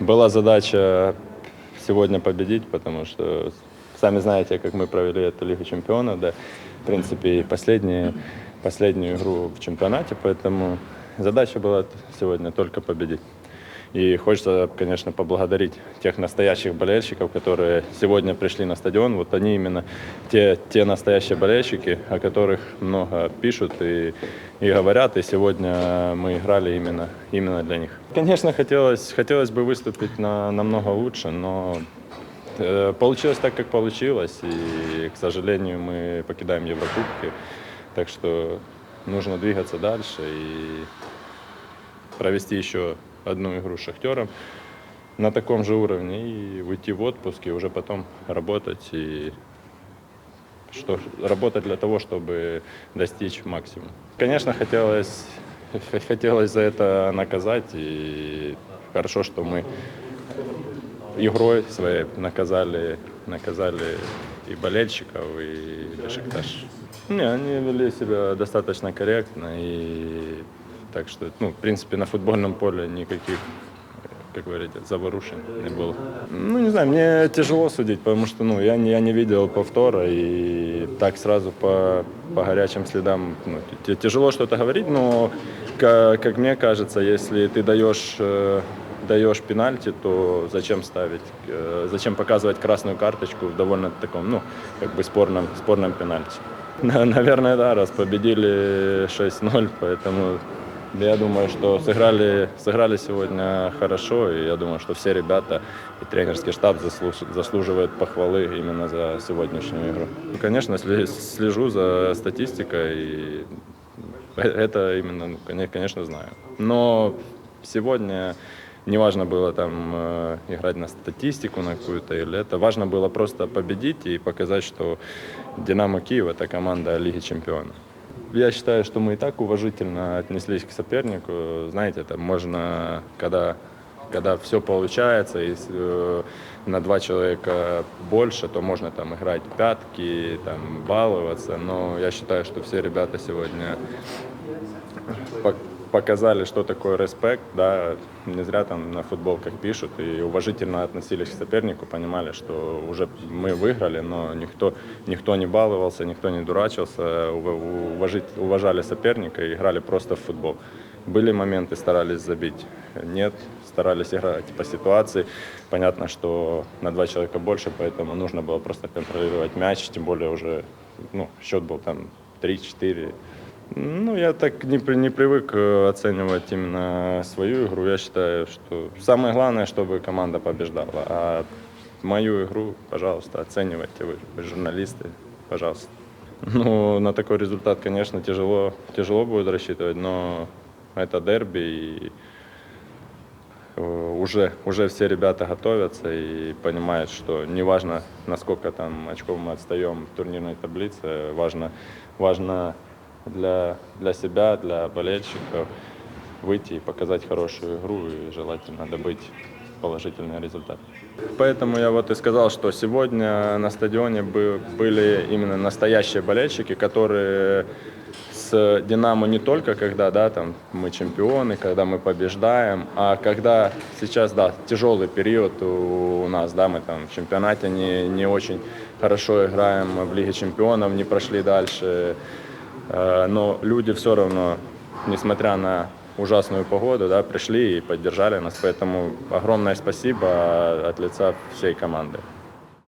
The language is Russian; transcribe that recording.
была задача сегодня победить, потому что сами знаете, как мы провели эту Лигу чемпионов, да, в принципе, и последние, последнюю игру в чемпионате, поэтому задача была сегодня только победить. И хочется, конечно, поблагодарить тех настоящих болельщиков, которые сегодня пришли на стадион. Вот они именно те, те настоящие болельщики, о которых много пишут и, и говорят. И сегодня мы играли именно, именно для них. Конечно, хотелось, хотелось бы выступить на, намного лучше, но э, получилось так, как получилось. И, к сожалению, мы покидаем Еврокубки. Так что нужно двигаться дальше и провести еще одну игру с Шахтером на таком же уровне и уйти в отпуск и уже потом работать и что работать для того, чтобы достичь максимума. Конечно, хотелось хотелось за это наказать и хорошо, что мы игрой своей наказали наказали и болельщиков, и Бешикташ. Не, они вели себя достаточно корректно и так что, ну, в принципе, на футбольном поле никаких, как говорите, заворушен не было. Ну, не знаю, мне тяжело судить, потому что, ну, я не, я не видел повтора, и так сразу по, по горячим следам, ну, тяжело что-то говорить, но, как, как мне кажется, если ты даешь э, даешь пенальти, то зачем ставить, э, зачем показывать красную карточку в довольно таком, ну, как бы спорном, спорном пенальти. На- Наверное, да, раз победили 6-0, поэтому я думаю, что сыграли, сыграли сегодня хорошо, и я думаю, что все ребята и тренерский штаб заслуж- заслуживают похвалы именно за сегодняшнюю игру. Ну, Конечно, слежу за статистикой, и это именно, ну, коне- конечно, знаю. Но сегодня не важно было там э, играть на статистику на какую-то или это. Важно было просто победить и показать, что Динамо Киев это команда Лиги Чемпионов. Я считаю, что мы и так уважительно отнеслись к сопернику. Знаете, это можно, когда, когда все получается, и э, на два человека больше, то можно там играть пятки, там баловаться. Но я считаю, что все ребята сегодня показали, что такое респект, да, не зря там на футболках пишут и уважительно относились к сопернику, понимали, что уже мы выиграли, но никто, никто не баловался, никто не дурачился, ува- уважить, уважали соперника и играли просто в футбол. Были моменты, старались забить, нет, старались играть по ситуации. Понятно, что на два человека больше, поэтому нужно было просто контролировать мяч, тем более уже ну, счет был там 3-4. Ну, я так не, не привык э, оценивать именно свою игру. Я считаю, что самое главное, чтобы команда побеждала. А мою игру, пожалуйста, оценивайте вы, вы журналисты, пожалуйста. Ну, на такой результат, конечно, тяжело, тяжело будет рассчитывать, но это дерби, и э, уже, уже все ребята готовятся и понимают, что неважно, насколько там очков мы отстаем в турнирной таблице, важно, важно для, для себя, для болельщиков выйти и показать хорошую игру и желательно добыть положительный результат. Поэтому я вот и сказал, что сегодня на стадионе бы- были именно настоящие болельщики, которые с Динамо не только когда, да, там мы чемпионы, когда мы побеждаем, а когда сейчас, да, тяжелый период у, у нас, да, мы там в чемпионате не, не очень хорошо играем, в Лиге чемпионов не прошли дальше, но люди все равно, несмотря на ужасную погоду, да, пришли и поддержали нас, поэтому огромное спасибо от лица всей команды.